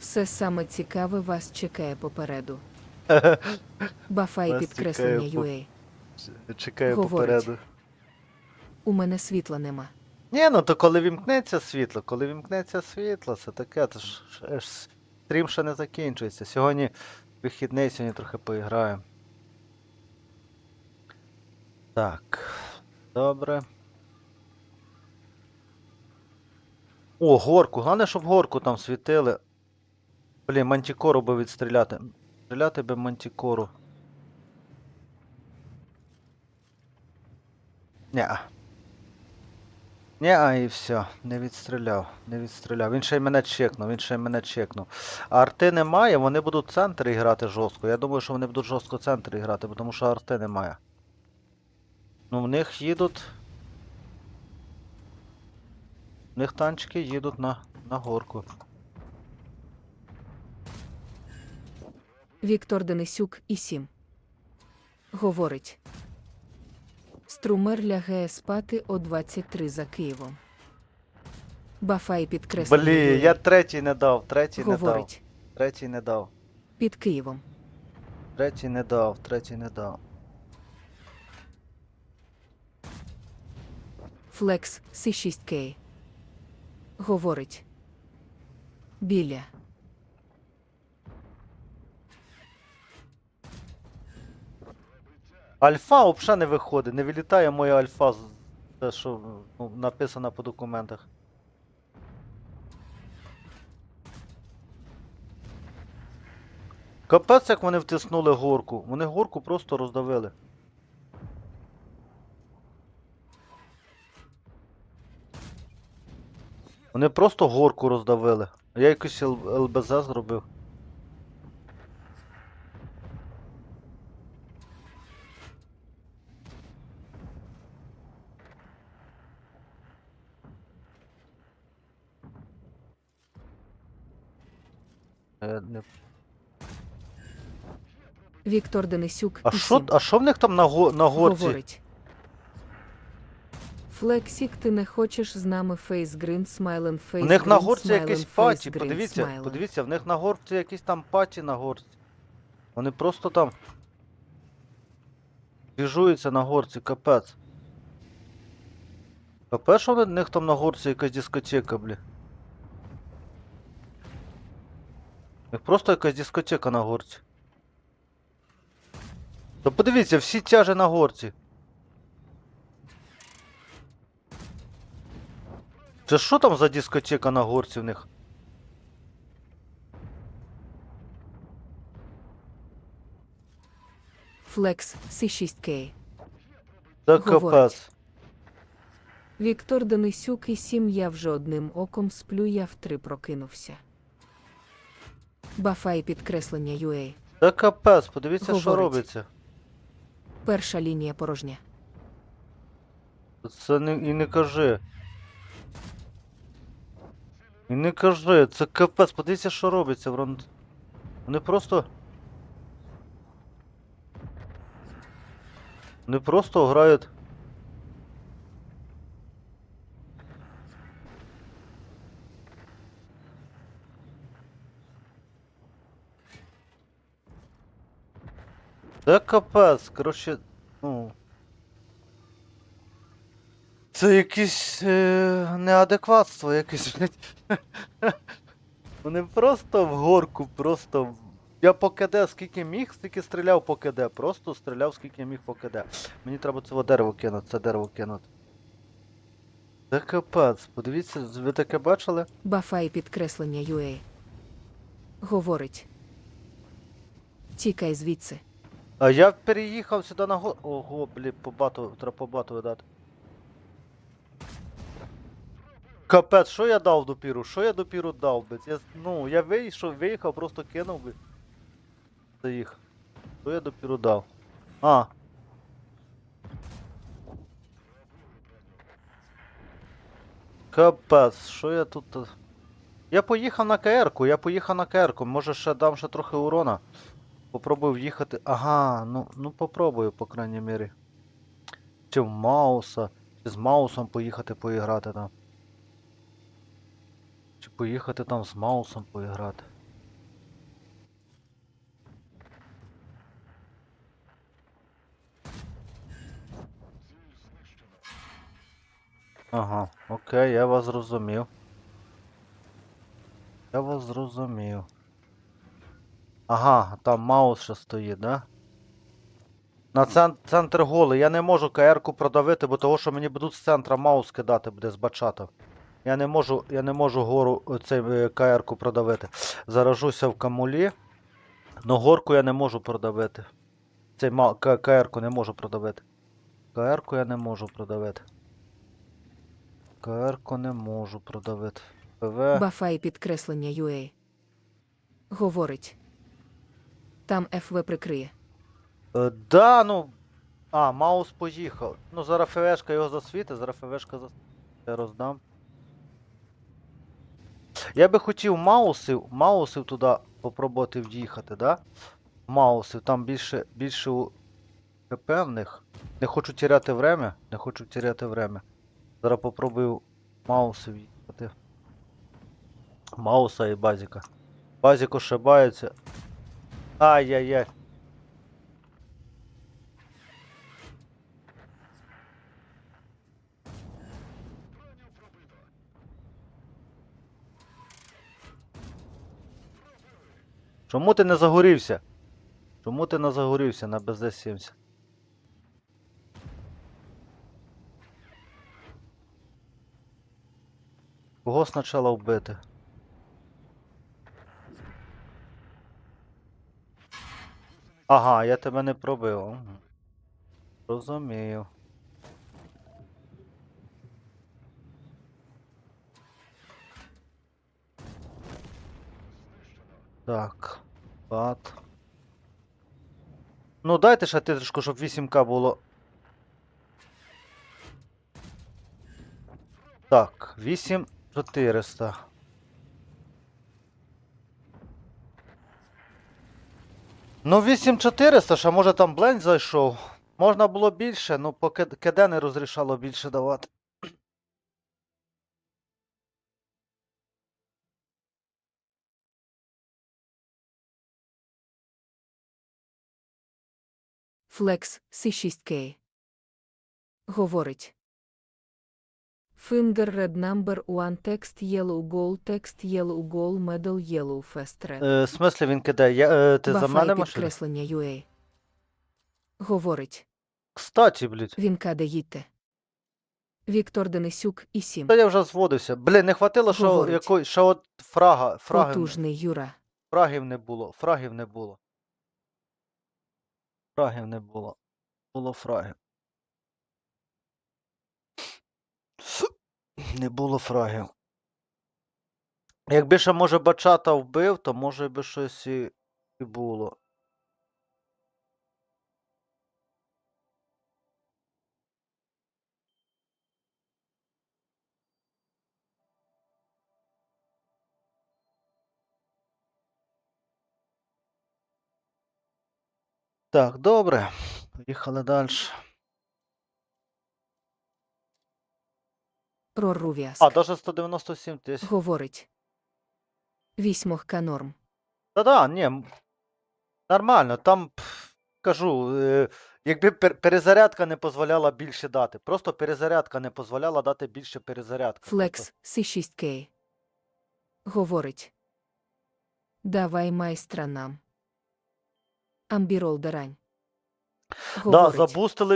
Все саме цікаве вас чекає попереду. Бафай Вас підкреслення чекає по- UA. Чекаю Говорить. попереду. У мене світла нема. Ні, ну то коли вімкнеться світло, коли вімкнеться світло, це таке, то ж, ж, ж стрім ще не закінчується. Сьогодні вихідний, сьогодні трохи поіграємо. Так. Добре. О, горку. Головне, щоб горку там світили. Блін, мантікору би відстріляти. Стріляти би мантікору. Ня. Ня, і все, не відстріляв, не відстріляв. Він ще й мене чекнув, він ще й мене чекнув. А арти немає, вони будуть центр грати жорстко. Я думаю, що вони будуть жорстко центр грати, тому що арти немає. Ну, в них їдуть. В них танчики їдуть на, на горку. Віктор Денисюк і сім. Говорить. Струмер лягає спати о 23 за Києвом. Бафай підкреслення Блін, я третій не дав, третій не дав. Третій не дав. Під Києвом. Третій не дав, третій не дав. Флекс С6К. Говорить. Біля. Альфа взагалі не виходить, не вилітає моя альфа, те, що ну, написано по документах. Капець, як вони втиснули горку. Вони горку просто роздавили. Вони просто горку роздавили. Я якийсь ЛБЗ зробив. Віктор Денисюк А що, а що в них там на, го, на горці? Говорить. Флексік, ти не хочеш з нами фейсгрин, смайлен, У фейсгрин, них на горці якийсь паті, подивіться, смайлен. подивіться, в них на горці якийсь там паті на горці. Вони просто там. Біжуються на горці, капець. Капець, що в них там на горці якась дискотека, блі. Них просто якась дискотека на горці. То подивіться, всі тяжі на горці. Це що там за дискотека на горці в них? Флекс С6К. Це Говорить. капець. Віктор Денисюк і сім я вже одним оком сплю, я в три прокинувся. Бафай підкреслення UA. Це капець, подивіться, що Говорить. робиться. Перша лінія порожня. Це не, і не кажи. І не кажи, це капець, подивіться, що робиться. Вон- Вони просто. Вони просто грають. Це капець, коротше, ну. Це якесь е, неадекватство, якесь, блядь. Вони просто в горку, просто. Я по КД скільки міг, стільки стріляв по КД. Просто стріляв скільки міг по КД. Мені треба цього дерево кинути, це дерево кинути. Це капець. Подивіться, ви таке бачили? Бафай підкреслення UA. Говорить. Тікай звідси. А я переїхав сюди на го. Ого, блін, по бату, треба по бату видати. Капець, що я дав допіру? Що я допіру дав би? Я, ну, я вийшов, виїхав, просто кинув би. Заїхав. Що я допіру дав? А. Капець, що я тут. Я поїхав на КР-ку, я поїхав на КР-ку. Може ще дам ще трохи урона. Попробую в'їхати. Ага, ну ну попробую, по крайній мірі. Чи в Мауса, чи з Маусом поїхати поіграти там. Чи поїхати там з Маусом поіграти. Ага, окей, я вас зрозумів. Я вас зрозумів. Ага, там маус ще стоїть, да? На центр голий. Я не можу КР-ку продавити, бо того, що мені будуть з центра маус кидати буде з. Я не можу, я не можу гору е, цей е, КР-ку продавити. Заражуся в камулі. Но горку я не можу продавити. Цей КР-ку не можу продавити. КР-ку я не можу продавити. КР-ку не можу продавити. ПВ. Бафай підкреслення UA. Говорить. Там ФВ прикриє. Е, да, ну. А, маус поїхав. Ну, зараз ФВшка його засвітить, зараз ФВшка засвітить. Я роздам. Я би хотів маусів, маусів туди попробувати в'їхати, да? Маусів, там більше, більше ХП в них. Не хочу тіряти время, не хочу тіряти время. Зараз попробую маусів в'їхати. Мауса і базіка. Базік ошибається. Ай-яй-яй. Чому ти не загорівся? Чому ти не загорівся на БЗ-70? Кого спочатку вбити? Ага, я тебе не пробив. Розумію. Так. Бат. Ну, дайте ще титришку, щоб 8К було. Так, 8400. Ну, 8400, ще може там бленд зайшов. Можна було більше, ну поки КД не розрішало більше давати. Flex C6K. Говорить. Finger red number one text yellow goal text yellow goal medal yellow fast red. Е, в смислі він кидає? Я, е, ти за мене машина? підкреслення UA. Говорить. Кстати, блядь. Він каде їдьте. Віктор Денисюк і 7. Та я вже зводився. Блін, не хватило, що Говорить. якої, ще от фрага, фрагів, Потужний Юра. фрагів не було, фрагів не було. Фрагів не було. Було фрагів. Не було фрагів. Якби ще, може, бачата вбив, то може би щось і, було. Так, добре. Поїхали далі. Рорувіаск. А, даже 197 тисяч. Говорить. Вісьмохка норм. Та-да, ні. Нормально, там пф, кажу, е, якби пер- перезарядка не дозволяла більше дати. Просто перезарядка не дозволяла дати більше перезарядки. Флекс C6K. Говорить. Давай майстра нам. Амбірол Дарань. Да, Говорить. забустили